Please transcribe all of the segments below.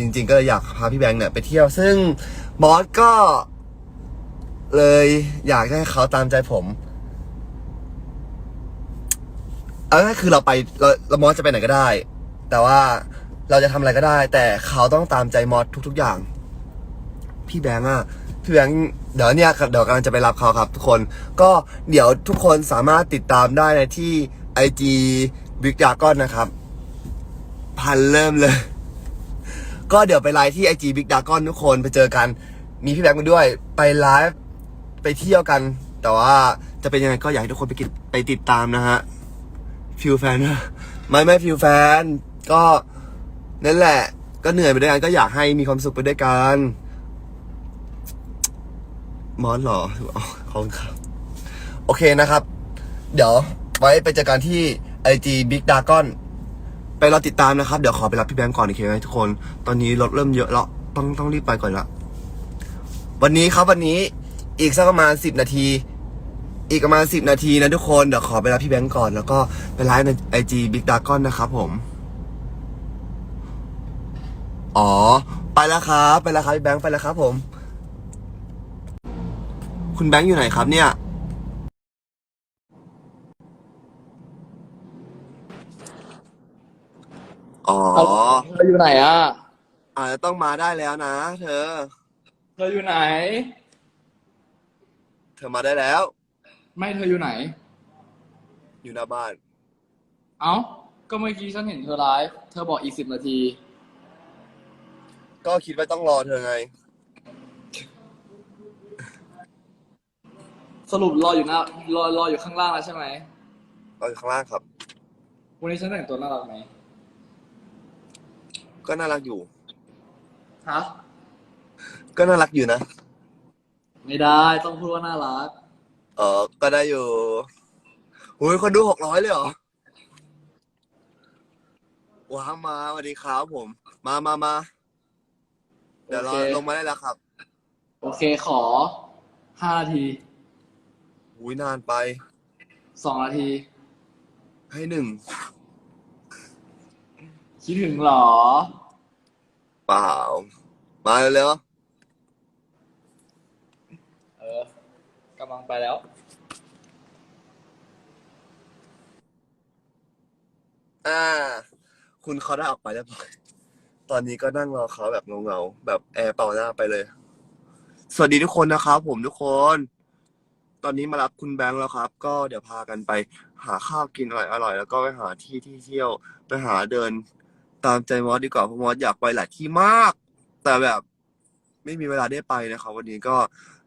จริง ๆ ก็เลยอยากพาพี่แบงค์เนี่ยไปเที่ยวซึ่งมอสก็ เลยอยากให้เขาตามใจผมเอาง่ายๆคือเราไปเราเรามอสจะไปไหนก็ได้ แต่ว่าเราจะทำอะไรก็ได้ แต่เขาต้องตามใจมอสทุก ๆ อย่าง พี่แบงค์อะพี่แบงค์เดี๋ยวเนี่ยเดี๋ยวกำลังจะไปรับเขาครับ ทุกคน ก็เดี๋ยวทุกคนสามารถติดตามได้ในที่ IG Big d r a g o n นะครับ พันเริ่มเลย ก็เดี๋ยวไปไลฟ์ที่ IG Big d r a g o n ทุกคนไปเจอกัน มีพี่แบงค์มาด้วย ไปไลฟ์ไปเที่ยวกัน แต่ว่าจะเป็นยังไงก็อยากให้ทุกคนไปกิไปติดตามนะฮะฟิลแฟนไม่ไม่ฟิลแฟน ก็นั่นแหละ ก็เหนื่อยไปด้วยกันก็อยากให้มีความสุขไปด้วยกันมอนหรออ๋อขอบคุณครับ โอเคนะครับ เดี๋ยวไว้ไปเจอกันที่ IG Big d a g o n ไปรอติดตามนะครับ เดี๋ยวขอไปรับพี่แบงก์ก่อนโอเคไหมทุกคน ตอนนี้รถเริ่มเยอะแล้วต้องต้องรีบไปก่อนละ วันนี้ครับวันนี้อีกสักประมาณสิบนาที อีกประมาณสิบนาทีนะทุกคน เดี๋ยวขอไปรับพี่แบงก์ก่อน แล้วก็ไปไลฟ์ใน IG Big d a g o n นะครับผม อ๋อ ไปแล้วครับ ไปแล้วครับพี่แบงค์ไปแล้วครับผม คุณแบงค์อยู่ไหนครับเนี่ย อ๋อเธออยู่ไหนอะอาจจะต้องมาได้แล้วนะ เธอ เธออยู่ไหน เธอมาได้แล้ว ไม่เธออยู่ไหน อยู่หน้าบ้าน เอ้า ก็เมื่อกี้ฉันเห็นเธอไลฟ์เธอบอกอีกสิบนาที ก็คิดว่าต้องรอเธอไง สรุปรออยู่หน้ารอรออยู่ข้างล่างแล้วใช่ไหมรออยู่ข้างล่างครับ วันนี้ฉันแต่งตัวน่ารักไหม ก็น่ารักอยู่ ฮะ ก็น่ารักอยู่นะ ไม่ได้ต้องพูดว่าน่ารัก เออก็ได้อยู่โอ้ยคนดูหกร้อยเลยเหรอ ว้าวมาสวัสดีครับผม มามามา เดี๋ยวเราโอเค ลงมาได้แล้วครับ โอเคขอห้านาทีอุ้ยนานไป สองนาที ให้หนึ่ง คิดถึงเหรอ เปล่า มาเร็วเออกำลังไปแล้ว ๆอ่า คุณเขาได้ออกไปแล้วตอนนี้ก็นั่งรอเขาแบบเงาๆแบบแอร์เป่าหน้าไปเลย สวัสดีทุกคนนะครับผมทุกคน ตอนนี้มารับคุณแบงค์แล้วครับ ก็เดี๋ยวพากันไป หาข้าวกินอร่อยๆแล้วก็ไปหาที่ที่เที่ยว ไปหาเดิน ตามใจมอสดีกว่าเพราะมอสอยากไปหลายที่มาก แต่แบบไม่มีเวลาได้ไปนะครับวันนี้ก็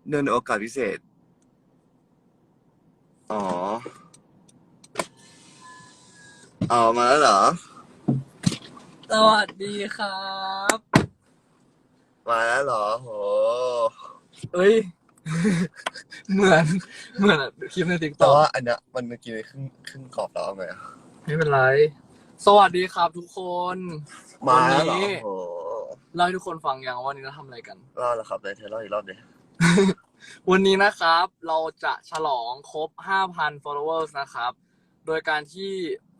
เนื่องในโอกาสพิเศษ อ๋อ เอามาแล้วเหรอ สวัสดีครับมาแล้วเหรอโห เอ้ย เหมือนเหมือนคลิปในติ๊กต็แต่อกว่าอันเนี้ยมันเมื่อกี้ครึ่งครึ่งกรอบแล้วเอาไงอะ ไม่เป็นไร สวัสดีครับทุกคนมาแล้วเหรอวันนี้โอ้โหเล่าให้ทุกคนฟังยังว่าวันนี้เราทำอะไรกันเล่าแล้วครับไหนเธอเล่าอีกรอบดิวันนี้นะครับเราจะฉลองครบ 5,000 followers นะครับ โดยการที่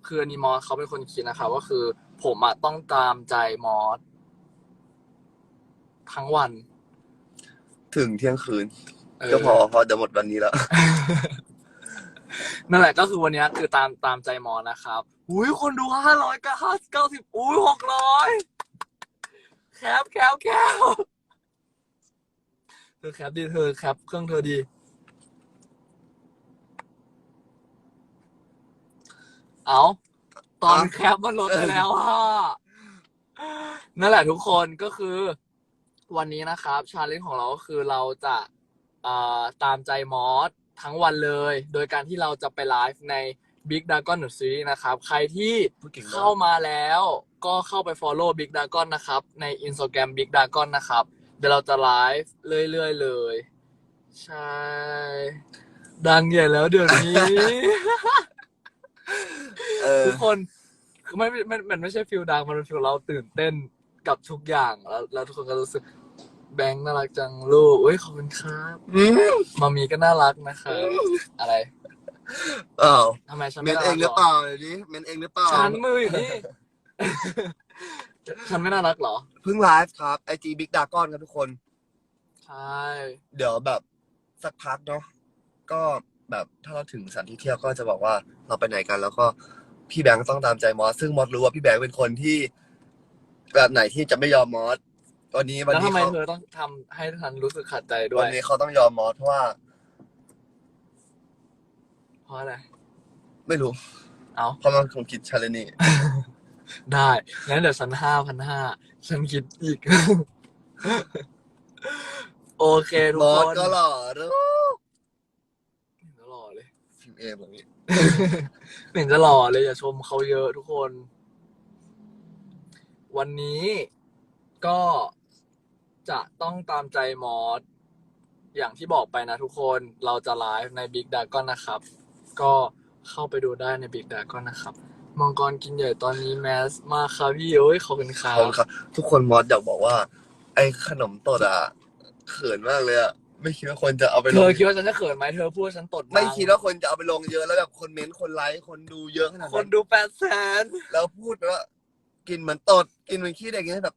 คืออันนีมอสเขาเป็นคนคิดนะครับ ก็คือผมอะต้องตามใจมอสทั้งวัน ถึงเที่ยงคืนเออก็พอพอจะหมดวันนี้แล้ว นั่นแหละก็คือวันนี้คือตามตามใจมอสนะครับ อุ้ยคนดูห้าร้อยกับห้าเก้าสิบอุ้ยหกร้อยแคปแคปแคปเธอแคปดีเธอแคปเครื่องเธอดี เอาตอนอะแคปมันลดไปแล้วอะนั่นแหละทุกคนก็คือ วันนี้นะครับ ชาเลนจ์ของเราก็คือเราจะเอ่อตามใจมอสทั้งวันเลย โดยการที่เราจะไปไลฟ์ใน Big Dragon Series นะครับ ใครที่พูดเก่งมากเข้ามาแล้วก็เข้าไป follow Big Dragon นะครับ ใน Instagram Big Dragon นะครับ เดี๋ยวเราจะไลฟ์เรื่อยๆเลย ใช่ ดังใหญ่แล้วเดี๋ยวนี้ เออ ทุกคนคือไม่ไม่มันไม่ใช่ฟิลดัง มันเป็นฟิลเราตื่นเต้นกับทุกอย่างแล้วแล้วทุกคนก็รู้สึกแบงค์น่ารักจังลูกเอ้ยขอบคุณครับอืมมามีก็น่ารักนะครับอะไร อ้าวทำไมฉันเมไม่นน่าเอรังกหรือเปล่าเดี๋ยวนี้เมนเองหรือเปล่าฉันมืออยู่นี่ ฉันไม่น่ารักเหรอ เพิ่งไลฟ์ครับไอจีบิ๊กดากอนครับทุกคน ใช่ เดี๋ยวแบบสักพักเนาะก็แบบถ้าเราถึงสถานที่เที่ยวก็จะบอกว่าเราไปไหนกัน แล้วก็พี่แบงค์ต้องตามใจมอส ซึ่งมอสรู้ว่าพี่แบงค์เป็นคนที่ แบบไหนที่จะไม่ยอมมอสวันนี้วันแล้วนี้ทำไมเขาเธอต้องทำให้ฉันรู้สึกขัดใจด้ววัย นนี้เขาต้องยอมมอสเพราะว่าเพ ราะอะไร ไม่รู้ เอาเพราะมันคงคิดชาเลนี่ ได้งั้นเดี๋ยวฉันห้าพันห้าฉันคิดอีก โอเคทุกมอคสนก็หล่อรู้หล่อเลยฟิล์มเองแบบนี้ไม่เห็นจะหล่อเลยอย่าชมเขาเยอะทุกคน วันนี้ก็จะต้องตามใจมอสอย่างที่บอกไปนะทุกคนเราจะไลฟ์ใน Big d a g o n นะครับ ก็เข้าไปดูได้ใน Big d a g o n นะครับ มังกรกินใหญ่ตอนนี้แมสมากครับพี่เอ้ยขอบคุณครัขบ อบคุณครับทุกคนมอสอยากบอกว่า ไอ้ขนมตดอะเขินมากเลยอะไม่คิดว่าคนจะเอาไปเธลงอคิดว่าฉันจะเขินไหมเธอพูดว่าฉันตดไม่คิดว่าคนจะเอาไปลงเยอะแล้วแบบคนเม้นต์คนไลค์คนดูเยอะขนาดคนนั้นดูแปดแสนแล้วพูดไปว่า กินเหมือนตด กินเหมือนขี้เด็กอย่างเงี้ยแบบ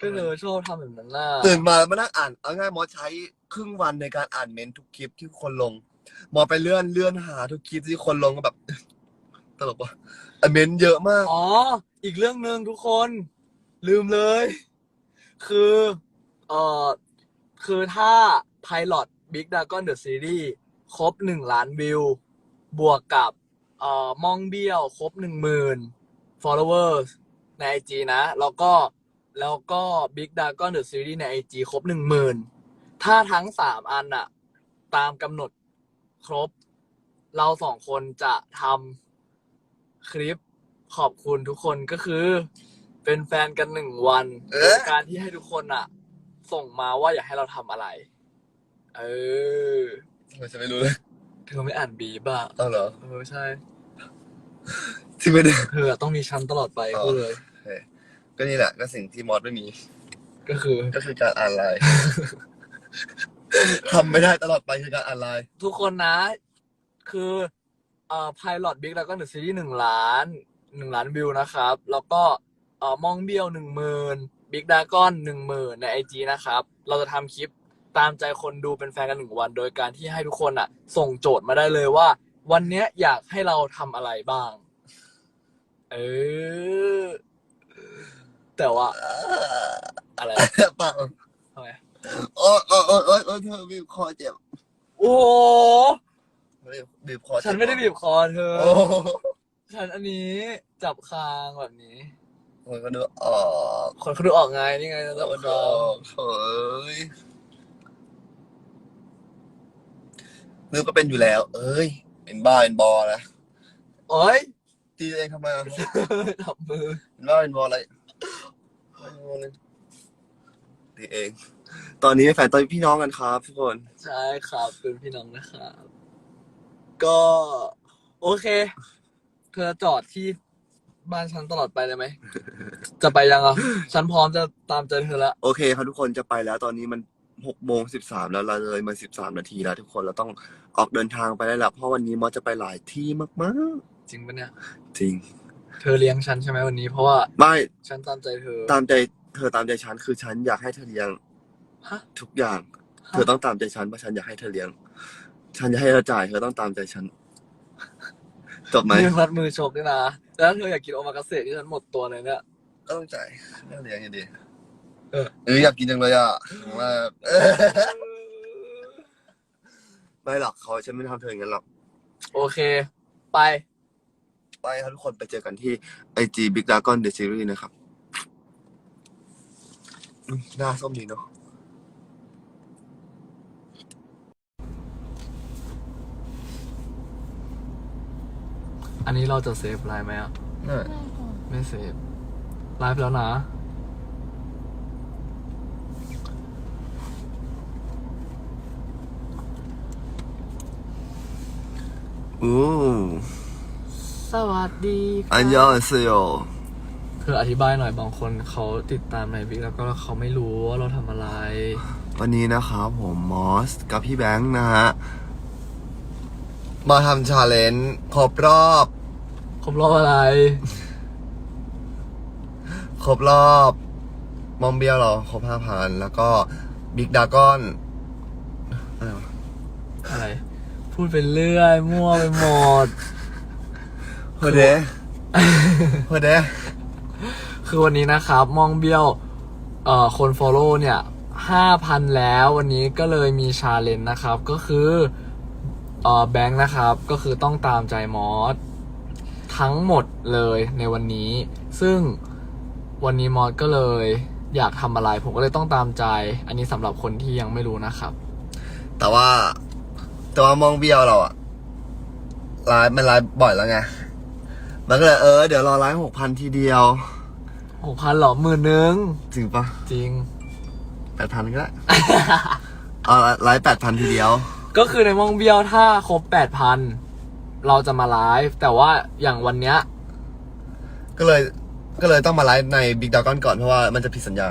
ก็เธอชอบทำแบบนั้นน่ะตื่นมามานั่งอ่านเอาง่ายมอสใช้ครึ่งวันในการอ่านเม้นต์ทุกคลิปที่คนลง มอไปเลื่อนเลื่อนหาทุกคลิปที่คนลงก็แบบ ตลกว่ะอะเม้นต์เยอะมาก อ๋อ อีกเรื่องหนึ่งทุกคน ลืมเลย คือเอ่อคือถ้า Pilot Big Dragon The Series ครบหนึ่งล้านวิว บวกกับเอ่อมองเบี้ยว ครบหนึ่งหมื่น followers ใน IG นะ แล้วก็แล้วก็ Big Dragon The Series ใน IG ครบหนึ่งหมื่นถ้าทั้งสามอันอะตามกำหนด ครบ เราสองคนจะทำคลิปขอบคุณทุกคนก็คือ เป็นแฟนกันหนึ่งวันเอ๊ะโดยการที่ให้ทุกคนอะส่งมาว่าอยากให้เราทำอะไร เออทำไมจะไม่รู้เลยเธอไม่อ่านบีบอะเอาเหรอเออใช่ ที่ไม่ได้ เธอต้องมีชั้นตลอดไปอ๋อ พูดเลย ก็นี่แหละก็สิ่งที่มอสไม่มี ก็คือ ก็คือการอ่านไลน์ ทำไม่ได้ตลอดไปคือการอ่านไลน์ทุกคนนะ คือเอ่อ Pilot Big แล้วก็ The Series หนึ่งล้านหนึ่งล้านวิวนะครับ แล้วก็เอ่อมองเบี้ยวหนึ่งหมื่น Big d r a g o n หนึ่งหมื่นใน IG นะครับ เราจะทำคลิปตามใจคนดูเป็นแฟนกันหนึ่งวัน โดยการที่ให้ทุกคนอะ ส่งโจทย์มาได้เลยว่า วันเนี้ยอยากให้เราทำอะไรบ้าง เออ แต่ว่า อะไรเปล่าทำไมโอ้โอ้โอ้โอ้โอ้เธอบีบคอเจ็บโอ้โหบีบคอเจ็ฉันไม่ได้บีบคอเธอ โอ้ฉันอันนี้จับคางแบบนี้ คนก็ดูออกคนเขาดูออกไงนี่ไงแล้แล้ววก็ดูก็ออกเฮ้ยนึกก็เป็นอยู่แล้ว เอ้ย เป็นบ้าเป็นบอนะโอ้ยตีตัวเองทำไมอะจับมือเป็นบ้าเป็นบออะไรตีเอง ตอนนี้เป็นแฟนตอนพี่น้องกันครับทุกคน ใช่ครับเป็นพี่น้องนะครับ ก็โอเค เธอจอดที่บ้านฉันตลอดไปเลยไหม จะไปยังอะ ฉันพร้อมจะตามใจเธอละ โอเคครับทุกคนจะไปแล้ว ตอนนี้มันหกโมงสิบสามแล้วเราเลยมาสิบสามนาทีแล้ว ทุกคนเราต้องออกเดินทางไปได้แล้วเพราะวันนี้มอสจะไปหลายที่มากจริงปะเนี่ย ๆ จริง เธอเลี้ยงฉันใช่ไหมวันนี้เพราะว่าไม่ฉันตามใจเธอ ตามใจเธอตามใจฉันคือฉันอยากให้เธอเลี้ยง ฮะ ทุกอย่าง เธอต้องตามใจฉันเพราะฉันอยากให้เธอเลี้ยง ฉันจะให้เธอจ่ายเธอต้องตามใจฉันจบไหมมือมัดมือชกด้วยนะแล้วเธออยากกินโอมากาเสะที่ฉันหมดตัวเลยเนี่ยก็ต้องจ่ายเรื่องเลี้ยงอย่างดีเออ เอออยากกินจังเลยอะว่าไม่หรอกเขาฉันไม่ทำเธออย่างนั้นหรอก โอเค ไปไปครับทุกคนไปเจอกันที่ IG Big Dragon The Series นะครับอืมหน้าส้มดีเนาะ อันนี้เราจะเซฟไลน์ไหมอะไม่เซฟไลฟ์แล้วนะ อู้สวัสดีครับอันยองเซโยคืออธิบายหน่อยบางคนเขาติดตามในบิ๊กแล้วก็เขาไม่รู้ว่าเราทำอะไร วันนี้นะครับผมมอสกับพี่แบงค์นะฮะ มาทำชาเลนจ์ครบรอบค รบรอบอะไรรบรอบมอมเบียเราครบห้าพันแล้วก็บิ๊กดากอนอะไรวะอะไร พูดไปเรื่อย มั่วไปหมด เฮอเดเฮอเดคือวันนี้นะครับ มองเบี้ยว เอ่อ คน follow เนี่ยห้าพันแล้ววันนี้ก็เลยมีชาเลนจ์นะครับ ก็คือ เอ่อ แบงค์นะครับ ก็คือต้องตามใจมอส ทั้งหมดเลยในวันนี้ ซึ่งวันนี้มอสก็เลยอยากทำอะไร ผมก็เลยต้องตามใจ อันนี้สำหรับคนที่ยังไม่รู้นะครับ แต่ว่าแต่ว่ามองเบียวเราอะไลฟ์มันไลฟ์บ่อยแล้วไงมันก็เลยเออเดี๋ยวรอไลฟ์หกพันทีเดียวหกพันหรอหมื่นนึงจริงปะจริง แปดพันก็ได้ เอาไลฟ์แปดพันทีเดียว ก็คือในมองเบียวถ้าครบแปดพัน เราจะมาไลฟ์แต่ว่าอย่างวันเนี้ย ก็เลยก็เลยต้องมาไลฟ์ในบิ๊กดากอนก่อนเพราะว่ามันจะผิดสัญญา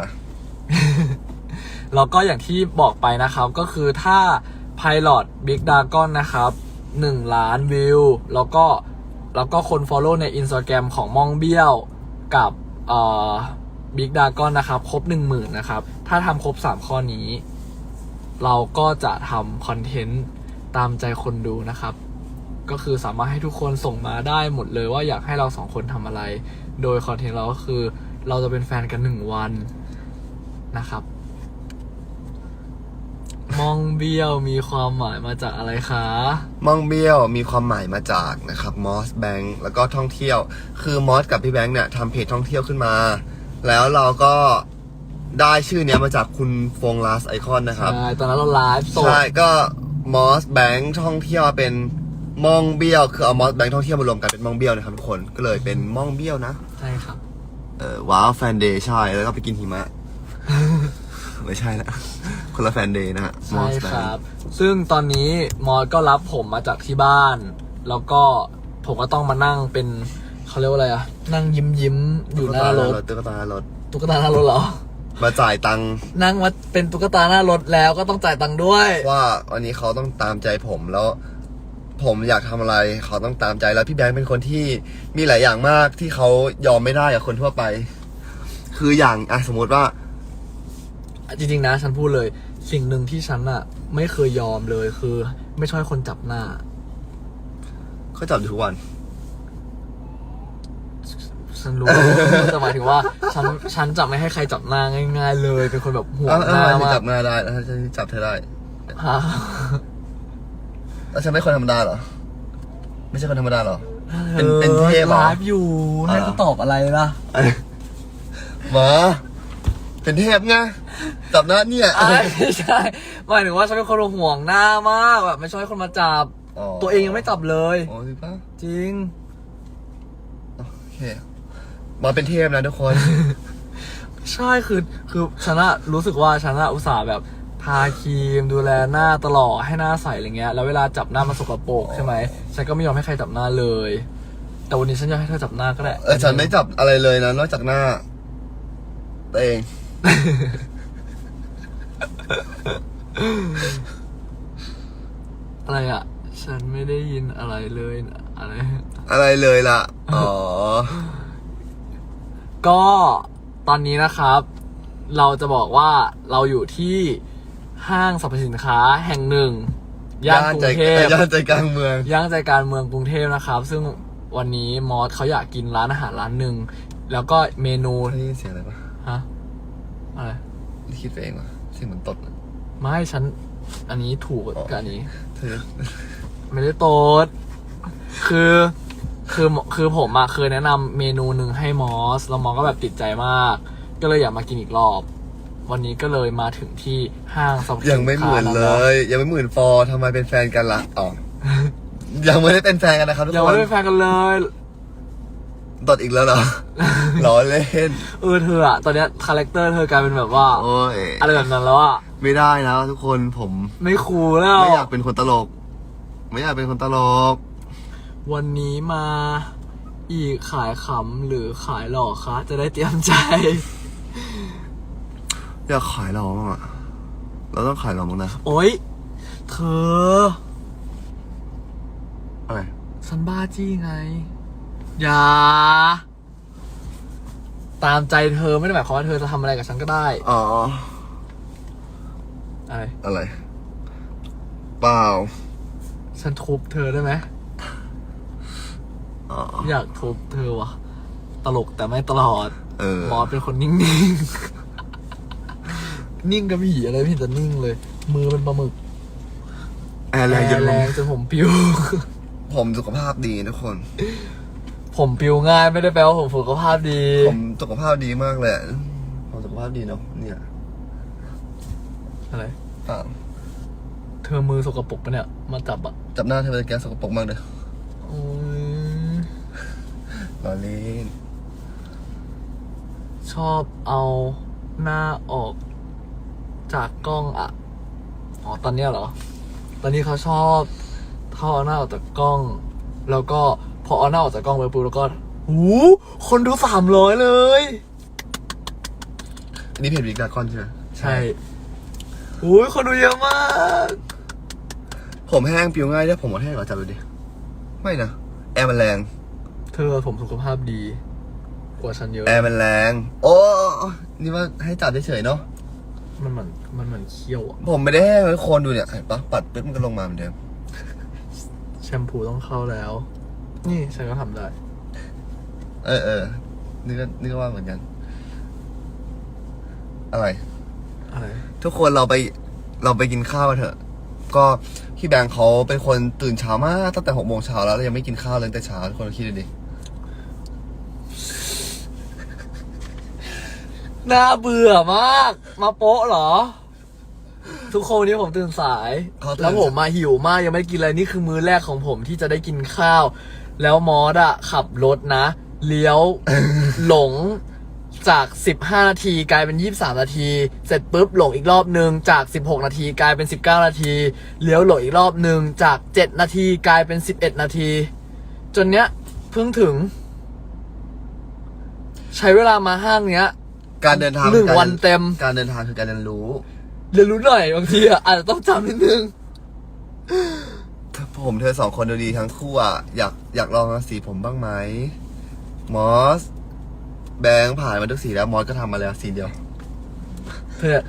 แล้วก็อย่างที่บอกไปนะครับ ก็คือถ้า Pilot Big Dragon นะครับ1ล้านวิว แล้วก็แล้วก็คน Follow ใน Instagram ของมองเบี้ยวกับเอ่อ Big Dragon นะครับ ครบ10,000 นะครับ ถ้าทำครบ 3 ข้อนี้ เราก็จะทำคอนเทนต์ตามใจคนดูนะครับ ก็คือสามารถให้ทุกคนส่งมาได้หมดเลยว่าอยากให้เราสองคนทำอะไร โดยคอนเทนต์เราก็คือเราจะเป็นแฟนกันหนึ่งวันนะครับ มองเบี้ยวมีความหมายมาจากอะไรคะ มองเบี้ยวมีความหมายมาจากนะครับมอสแบงค์แล้วก็ท่องเที่ยว คือมอสกับพี่แบงค์เนี่ยทำเพจท่องเที่ยวขึ้นมา แล้วเราก็ได้ชื่อเนี้ยมาจากคุณฟงลาสไอคอนนะครับ ใช่ ตอนนั้นเราไลฟ์สด ใช่ ก็มอสแบงค์ท่องเที่ยวเป็น มองเบี้ยวคือเอามอสแบงค์ท่องเที่ยวมารวมกันเป็นมองเบี้ยวนะครับทุกคนก็เลยเป็นมองเบี้ยวนะ ใช่ครับ เออว้าวแฟนเดย์ใช่แล้วก็ไปกินหิมะ ไม่ใช่ละคนละแฟนเดย์นะฮะใช่ Moss ค Bank รับซึ่งตอนนี้มอสก็รับผมมาจากที่บ้าน แล้วก็ผมก็ต้องมานั่งเป็นเขาเรียกว่าอะไรอะนั่งยิ้มยิ้มๆอยู่หน้ารถตุ๊กตารถตุ๊กตาหน้ารถเหรอ มาจ่ายตังค์นั่งมาเป็นตุ๊กตาหน้ารถแล้วก็ต้องจ่ายตังค์ด้วย ว่าวันนี้เขาต้องตามใจผมแล้ว ผมอยากทำอะไรเขาต้องตามใจแล้วพี่แบงค์เป็นคนที่มีหลายอย่างมากที่เขายอมไม่ได้กับคนทั่วไป คืออย่างอะสมมติว่า จริง ๆ นะ ฉันพูดเลย สิ่งหนึ่งที่ฉันอะไม่เคยยอมเลยคือ ไม่ชอบให้คนจับหน้าเขาจับอยู่ทุกวัน ฉันรู้ แต่หมายถึงว่า ฉันฉันจะไม่ให้ใครจับหน้าง่าย ๆ เลย เป็นคนแบบห่วงเออหเอน้าอมาจักบหน้าได้แล้วฉันจับเธอได้ฮะ แล้วฉันไม่คนธรรมดาเหรอ ไม่ใช่คนธรรมดาเหรอ เป็นเป็นเทพเหรอ ไลฟ์อยู่ให้อ่ากูตอบอะไรล่ะหมาเป็นเทพไงจับหน้าเนี่ยอะไรไม่ใช่หมายถึงว่าฉันเป็นคนห่วงหน้ามากแบบไม่ชอบให้คนมาจับอ๋อตัวเองยังไม่จับเลยอ๋อจริงปะจริง โอเคมาเป็นเทพนะทุกคน ใช่คือคือฉันอะรู้สึกว่าฉันอะอุตส่าห์แบบ ทาครีมดูแลหน้าตลอดให้หน้าใสอะไรเงี้ยแล้วเวลาจับหน้ามันสกปรกใช่ไหมฉันก็ไม่ยอมให้ใครจับหน้าเลย แต่วันนี้ฉันอยากให้เธอจับหน้าก็ได้เออฉันไม่จับอะไรเลยนะนอกจากหน้าตัวเอง อะไรอะฉันไม่ได้ยินอะไรเลยนะอะไร อะไรเลยล่ะ อ๋อ ก็ตอนนี้นะครับ เราจะบอกว่าเราอยู่ที่ ห้างสรรพสินค้าแห่งหนึ่งย่านกรุงเทพย่านใจกลางเมืองย่างใจกลารเมืองกรุงเทพนะครับ ซึ่งวันนี้มอสเขาอยากกินร้านอาหารร้านหนึ่งแล้วก็เมนูได้ยินเสียงอะไรปะฮะอะไรคิดไปเองวะเสียงเหมือนตดอะไม่ฉัน อันนี้ถูกกับอันนี้เธอไม่ได้โตดคือคือคือผมอะเคยแนะนำเมนูหนึ่งให้มอสแล้วมอสก็แบบติดใจมาก ก็เลยอยากมากินอีกรอบ วันนี้ก็เลยมาถึงที่ห้างสรรพสินค้ายังไม่เหมือนเลยยังไม่เหมือนฟอร์ทำไมเป็นแฟนกันล่ะอ๋อ ยังไม่ได้เป็นแฟนกันนะครับทุกยังคไม่นได้เป็นแฟนกันเลย ตดอีกแล้วเหรอ ล้อเล่นเออเธออะตอนเนี้ยคาแรคเตอร์เธอกลายเป็นแบบว่า โอ้ยอะไรแบบนั้นแล้วอะไม่ได้นะทุกคนผม ไม่คูลแล้ว ไม่อยากเป็นคนตลก ไม่อยากเป็นคนตลก วันนี้มาอีกขายขำหรือขายหล่อคะ จะได้เตรียมใจ อยากขายเราบ้างอะเราต้องขายเราบ้างนะโอ๊ย เธอ อะไรฉันบ้าจี้ไง อย่า ตามใจเธอไม่ได้หมายความว่าเธอจะทำอะไรกับฉันก็ได้ อ๋ออะไร อะไร เปล่าฉันทุบเธอได้ไหม อ๋ออยากทุบเธอวะตลกแต่ไม่ตลอดเออ มอสเป็นคนนิ่งๆ นิ่งกับผีอะไรไม่เห็นจะนิ่งเลย มือเป็นปลาหมึกแอร์แรงจนแรงจนผมปิว ผมสุขภาพดีทุกคน ผมปิวง่ายไม่ได้แปลว่าผมสุขภาพดี ผมสุขภาพดีมากเลยอะผมสุขภาพดีเนาะเนี่ยอะไรเปล่าเธอมือสกปรกปะเนี่ย มาจับอะจับหน้าเธอเป็นแกสกปรกมากเลยโอ้ยรอเล่นชอบเอาหน้าออก จากกล้องอะอ๋อ ตอนเนี้ยเหรอ ตอนนี้เขาชอบเขาเอาหน้าออกจากกล้อง แล้วก็พอเอาหน้าออกจากกล้องไปปุ๊บแล้วก็หูคนดูสามร้อยเลย อันนี้เพจวิกดากอนใช่ไหมใช่อุ้ยคนดูเยอะมาก ผมแห้งปิวง่ายด้วยผมหมดแห้งเหรอจับดูดิ ไม่นะ แอร์มันแรง เธอผมสุขภาพดี กว่าฉันเยอะ แอร์มันแรง โอ้ นี่ว่าให้จับเฉยๆเนาะ มันเหมือนมันเหมือนเคี้ยวอะผมไม่ได้แห้งเลยโคนดูเนี่ยเห็นปะปัดปุ๊บมันก็ลงมาเหมือนเดิมแชมพูต้องเข้าแล้ว นี่ฉันก็ทำได้ เออเออนี่ก็นี่ก็ว่าเหมือนกันอะไร อะไร ทุกคนเราไปเราไปกินข้าวกันเถอะ ก็พี่แบงค์เขาเป็นคนตื่นเช้ามากตั้งแต่หกโมงเช้าแล้วแล้วยังไม่กินข้าวเลยตั้งแต่เช้าทุกคนคิดดูดิ น่าเบื่อมาก มาโป๊ะเหรอ ทุกคนวันนี้ผมตื่นสาย เขาตื่น แล้วผมมาหิวมากยังไม่ได้กินอะไรนี่คือมื้อแรกของผมที่จะได้กินข้าว แล้วมอสอะขับรถนะ เลี้ยว หลงจาก 15 นาทีกลายเป็น 23 นาที เสร็จปุ๊บหลงอีกรอบหนึ่งจาก 16 นาทีกลายเป็น 19 นาที เลี้ยวหลงอีกรอบหนึ่งจาก 7 นาทีกลายเป็น 11 นาที จนเนี้ยเพิ่งถึง ใช้เวลามาห้างเนี้ย การเดินทางหนึ่งการวันเต็ม การเดินทางคือการเรียนรู้ เรียนรู้หน่อยบางทีอะอาจจะต้องจำนิดนึง ผมเธอสองคนดูดีทั้งคู่อะ อยากอยากลองสีผมบ้างไหมมอส แบงค์ผ่านมาทุกสีแล้ว มอสก็ทำมาแล้วสีเดียวเพื่อ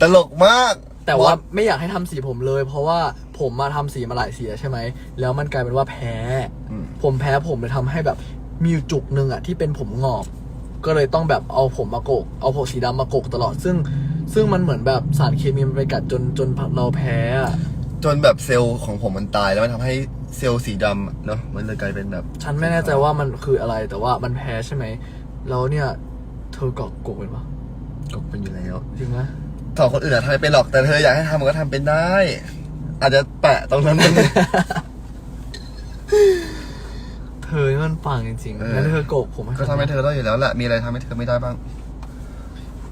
ตลกมาก แต่ว่ามอสไม่อยากให้ทำสีผมเลย เพราะว่าผมมาทำสีมาหลายสีแล้วใช่ไหม แล้วมันกลายเป็นว่าแพ้ อืม ผมแพ้ผมเลยทำให้แบบมีอยู่จุกหนึ่งอะที่เป็นผมงอก ก็เลยต้องแบบเอาผมมาโกก เอาผมสีดำมาโกกตลอด ซึ่ง ซึ่งมันเหมือนแบบสารเคมีมันไปกัดจนจนเราแพ้อะจนแบบเซลล์ของผมมันตายแล้วมันทำให้เซลล์สีดำอะเนาะมันเลยกลายเป็นแบบฉันไม่แน่ใจว่ามันคืออะไรแต่ว่ามันแพ้ใช่ไหม แล้วเนี่ย เธอกอกโกกเป็นปะก็เป็นอยู่แล้วจริงไหมสองคนอื่นอะทำไม่เป็นหรอกแต่เธออยากให้ทำมันก็ทำเป็นได้ อาจจะแปะตรงนั้นมันเธ อนี่มันปังจริงเอๆองั้นเธอโกกผมให้ก็ฉันทำให้นะเธอได้อยู่แล้วแหละมีอะไรทำให้เธอไม่ได้บ้าง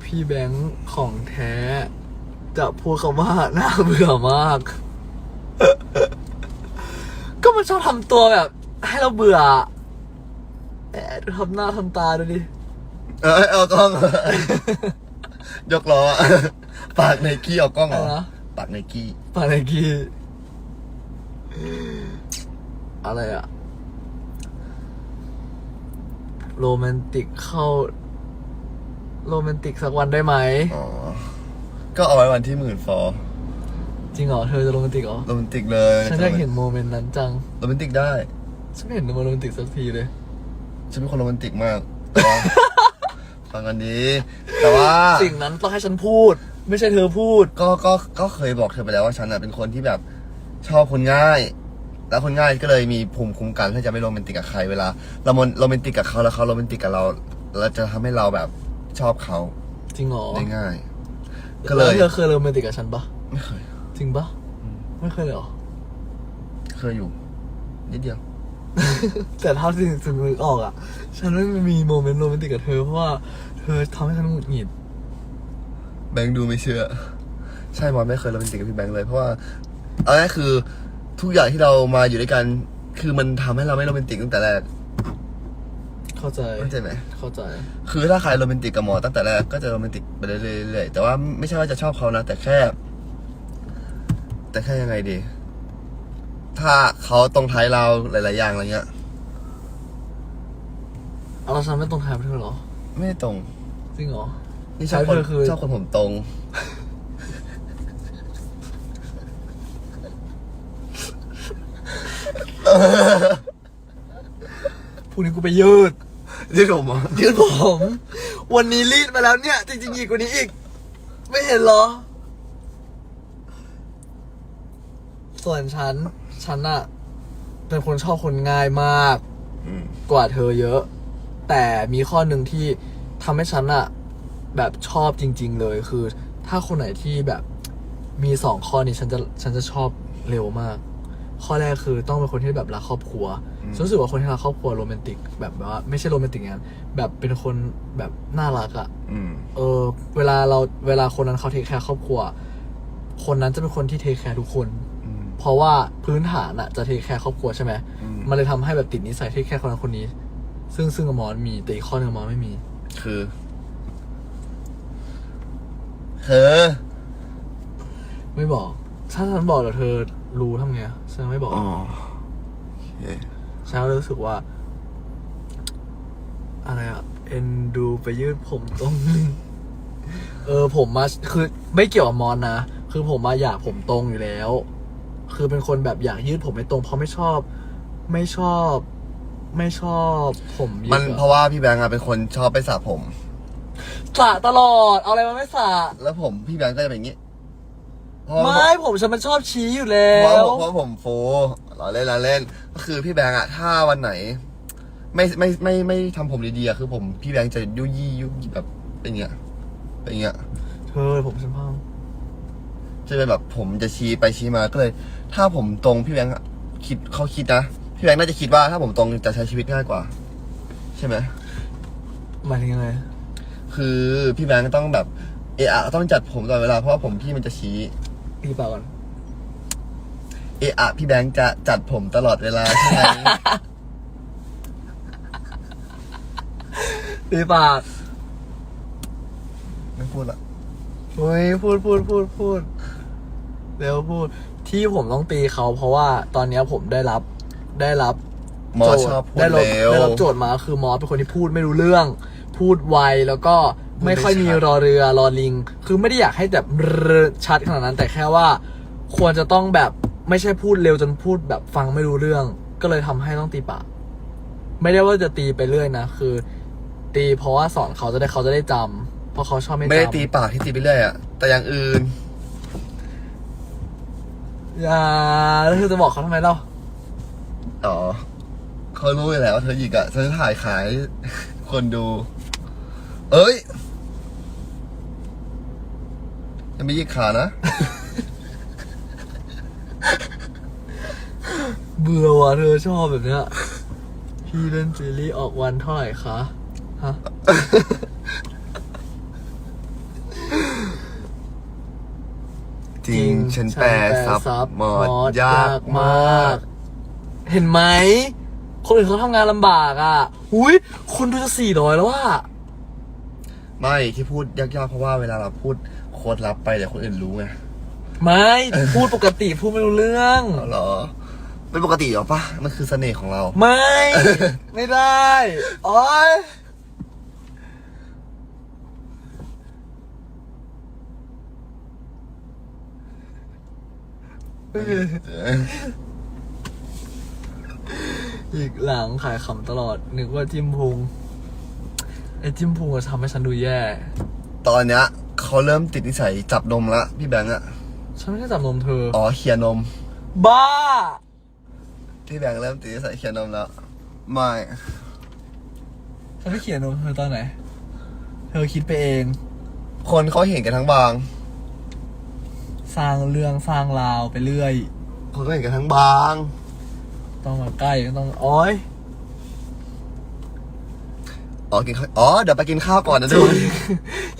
พี่แบงค์ของแท้ จะพูดคำว่าน่าเบื่อมาก ก็มันชอบทำตัวแบบ ให้เราเบื่อแอบดูทำหน้าทำตาดูดิ เออเอากล้อง ยกล้ออะปากไนกี้เอากล้องเหรอะไรอนะ ปากไนกี้ ปาไนกี้อะไรอะ โรแมนติกเข้า โรแมนติกสักวันได้ไหม อ๋อ ก็เอาไว้วันที่หมื่นฟอร์จริงเหรอ เธอจะโรแมนติกเหรอ โรแมนติกเลยฉันอยากเห็นโมเมนต์นั้นจัง โรแมนติกได้ ฉันไม่เห็นมันโรแมนติกสักทีเลย ฉันเป็นคนโรแมนติกมากแต่ว่าฟังกันดี แต่ว่าสิ่งนั้นต้องให้ฉันพูด ไม่ใช่เธอพูด ก็ก็ก็เคยบอกเธอไปแล้วว่าฉันอะเป็นคนที่แบบชอบคนง่าย แล้วคนง่ายก็เลยมีภูมิคุ้มกันที่จะไม่โรแมนติกกับใครเวลาเราโรแมนติกกับเขาแล้วเขาโรแมนติกกับเราเราจะทำให้เราแบบชอบเขาจริงเหรอได้ง่าย ก็เลยแวเธอเคยโรแมนติกกับฉันปะไม่เคย จริงปะอืม ไม่เคยเลยเหรอ เคยอยู่ นิดเดียว แต่เท่าที่ถึงนึกออกอะ ฉันไม่มีโมเมนต์โรแมนติกกับเธอเพราะว่าเธอทำให้ฉันหงุดหงิด แบงค์ดูไม่เชื่อ ใช่มอนไม่เคยโรแมนติกกับพี่แบงค์เลยเพราะว่าเอาง่ายคือ ทุกอย่างที่เรามาอยู่ด้วยกัน คือมันทำให้เราไม่โรแมนติกตั้งแต่แรกเข้าใจ เข้าใจไหม เข้าใจ คือถ้าใครโรแมนติกกับหมอตั้งแต่แรกก็จะโรแมนติกไปเรื่อยๆแต่ว่าไม่ใช่ว่าจะชอบเขานะ แต่แค่ แต่แค่ยังไงดี ถ้าเขาตรงท้ายเราหลาย ๆ อย่างอะไรเงี้ย เอาเราฉันไม่ตรงทางไปเธอเหรอ ไม่ได้ตรง จริงเหรอนี่ชอบคนใช่เธอคือชอบคนผมตรง พรุ่งนี้กูไปยืด ยืดผมเหรอยืดผม วันนี้รีดมาแล้วเนี่ย จริงๆอีกกว่านี้อีก ไม่เห็นเหรอ ส่วนฉัน ฉันอะเป็นคนชอบคนง่ายมาก อืมกว่าเธอเยอะ แต่มีข้อหนึ่งที่ทำให้ฉันอะแบบชอบจริง ๆ เลยคือ ถ้าคนไหนที่แบบมีสองข้อนี้ฉันจะฉันจะชอบเร็วมาก ข้อแรกคือต้องเป็นคนที่แบบรักครอบครัวฉันรู้สึกว่าคนที่รักครอบครัวโรแมนติกแบบว่าไม่ใช่โรแมนติกงานแบบเป็นคนแบบน่ารักอะ อืม เออเวลาเราเวลาคนนั้นเขาเทคแคร์ครอบครัว คนนั้นจะเป็นคนที่เทคแคร์ทุกคน อืม เพราะว่าพื้นฐานอะจะเทคแคร์ครอบครัวใช่ไหมอืม มันเลยทำให้แบบติดนิสัยเทคแคร์คนนั้นคนนี้ ซึ่งซึ่งอมอนมีแต่อีกข้อหนึงอมอนไม่มี คือเธอไม่บอก ถ้าฉันบอกเดี๋ยวเธอ รู้ทำไงอะฉันไม่บอกอ๋อโอเคฉันก็รู้สึกว่า อะไรอะเอ็นดูไปยืดผมตรงเออผมมาคือไม่เกี่ยวกับมอนนะคือผมมาอยากผมตรงอยู่แล้ว คือเป็นคนแบบอยากยืดผมให้ตรง เพราะไม่ชอบ ไม่ชอบ ไม่ชอบผมยืดมันอะเพราะว่าพี่แบงค์อะเป็นคนชอบไปสระผม สระตลอด เอาอะไรมาไม่สระแล้วผมพี่แบงค์ก็จะเป็นอย่างนี้ เพราะว่าไม่ผมฉันมันชอบชี้อยู่แล้เพราะวเพราะผมโฟเราเล่นเราเล่น ก็คือพี่แบงค์อะถ้าวันไหน ไม่ไม่ไม่ไม่ทำผมดีๆอะคือผมพี่แบงค์จะยุยี่ยุยแบบเป็นอย่างเงี้ยเป็นอย่างเงี้ย เธอผมฉันพังจะเป็นแบบผมจะชี้ไปชี้มาก็เลย ถ้าผมตรงพี่แบงค์อะคิดเขาคิดนะพี่แบงค์น่าจะคิดว่าถ้าผมตรงจะใช้ชีวิตง่ายกว่า ใช่ไหม หมายถึงยังไงคือพี่แบงค์ต้องแบบเอะอะต้องจัดผมตลอดเวลาเพราะว่าผมพี่มันจะชี้ ตีเปล่าก่อนเอะอะพี่แบงค์จะจัดผมตลอดเวลาใช่ไหม ตีปากไม่พูดละเฮ้ยพูดพูดพูดพูดเร็วพูด ที่ผมต้องตีเขาเพราะว่าตอนเนี้ยผมได้รับได้รับหมอโจทย์ชอบพูดได้รับเร็ว ได้รับโจทย์มาคือหมอเป็นคนที่พูดไม่รู้เรื่อง พูดไวแล้วก็ ไม่ค่อยมีพูดไม่ชัดรอเรือรอลิง คือไม่ได้อยากให้แบบชัดขนาดนั้น แต่แค่ว่าควรจะต้องแบบไม่ใช่พูดเร็วจนพูดแบบฟังไม่รู้เรื่อง ก็เลยทำให้ต้องตีปากไม่ได้ว่าจะตีไปเรื่อยนะคือ ตีเพราะว่าสอนเขาจะได้เขาจะได้จำเพราะเขาชอบไม่จำไม่ได้ตีปากที่ตีไปเรื่อยอะแต่อย่างอื่นอย่าแล้วเธอจะบอกเขาทำไมเล่าอ๋อเขารู้อยู่แล้วว่าเธอหยิกอะฉันถ่ายขายคนดู เอ้ย ยังไม่หยิกขานะ เบื่อว่ะเธอชอบแบบเนี้ย พี่เล่นซีรีส์ออกวันเท่าไหร่คะ ฮะ จริงฉันแปลซับหมอดยากมาก เห็นไหม คนอื่นเขาทำงานลำบากอะหุยคนดูจะสี่ร้อยแล้วอะ ไม่ที่พูดยากๆเพราะว่าเวลาเราพูด โค้ดลับไปเดี๋ยวคนอื่นรู้ไงไม่พูดปกติพูดไม่รู้เรื่องอ๋อเหรอเป็นปกติเหรอปะมันคือเสน่ห์ของเรา ไม่ ไม่ได้โอ้ยอีกหลังขายขำตลอด นึกว่าจิ้มพุงไอ้จิ้มพุงอะทำให้ฉันดูแย่ ตอนเนี้ย เขาเริ่มติดนิสัยจับนมละพี่แบงค์อะฉันไม่ได้จับนมเธอ อ๋อเคียร์นม บ้า พี่แบงค์เริ่มติดนิสัยเคียร์นมแล้วไม่ฉันไม่เขียนนมเธอตอนไหน เธอคิดไปเอง คนเขาเห็นกันทั้งบาง สร้างเรื่องสร้างราวไปเรื่อย คนก็เห็นกันทั้งบาง ต้องมาใกล้ต้องโอ้ยอ๋อกินข้าวอ๋อเดี๋ยวไปกินข้าวก่อนนะทุกคน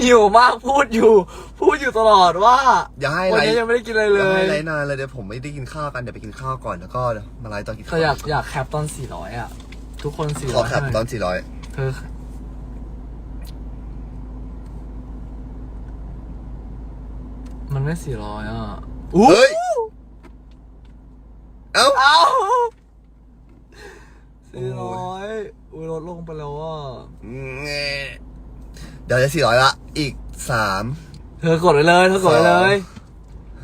หิวมากพูดอยู่ พูดอยู่ตลอดว่าอย่าให้วันไลนี้ฟ์ยังไม่ได้กินอะไรอเลย่าให้ยไลฟ์นานเลยเดี๋ยวผมไม่ได้กินข้าวกันเดี๋ยวไปกินข้าวก่อนแล้วก็เดี๋ยวมาไลฟ์ตอนกินเธข้าวออยากอยากแคปตอนสี่ร้อยอะ ทุกคนสี่ขร้ออยขับตอนสี่ร้อยเธอมันไม่สี่ร้อยอะเฮ้ยเอ้า เอ้าสี่ร้อยอุ้ยลดลงไปแล้วอะ แง่ เดี๋ยวจะสี่ร้อยละ อีกสามเธอกดไว้เลยเธอกดไว้เลย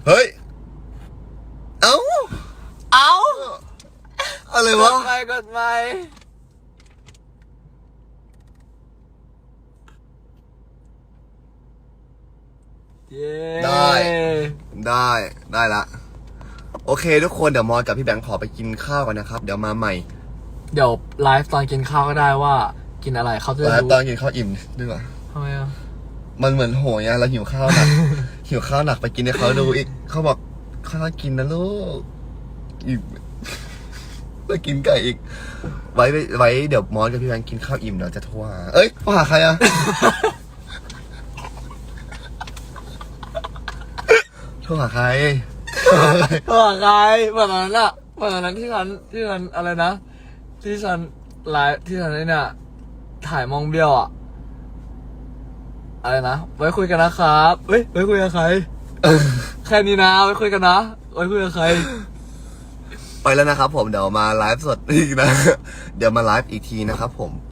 เฮ้ย เอ้า เอ้า อะไรกวะดไปกดไปเย้ได้ ได้ได้ละ โอเคทุกคนเดี๋ยวมอสกับพี่แบงค์ขอไปกินข้าวกันนะครับ เดี๋ยวมาใหม่เดี๋ยวไลฟ์ตอนกินข้าวก็ได้ว่า กินอะไรเขาจะไลได้ฟ์รู้ ตอนกินข้าวอิ่มดีกว่า ทำไมอะ มันเหมือนโหยอะเราหิวข้าวหนัก หิวข้าวหนักไปกินให้เขาดูอีก เขาบอกข้าวกินนะลูกอีกไปกินไก่อีก ไว้ไว้เดี๋ยวมอสกับพี่แบงค์กินข้าวอิ่มเดี๋ยวจะโทรหาเอ้ยโทรหาใครอะโทรหาใครเออใครเหมือนตอนนั้นอะเหมือนตอนนั้นที่ฉันที่ฉันอะไรนะ ที่ฉันไลฟ์ที่ฉันเนี่ยถ่ายมองเบี้ยวอะ อะไรนะ ไว้คุยกันนะครับเฮ้ยไว้คุยกับใคร แค่นี้นะ ไว้คุยกันนะ ไว้คุยกับใคร ไปแล้วนะครับผมเดี๋ยวมาไลฟ์สดอีกนะ เดี๋ยวมาไลฟ์อีกทีนะครับผม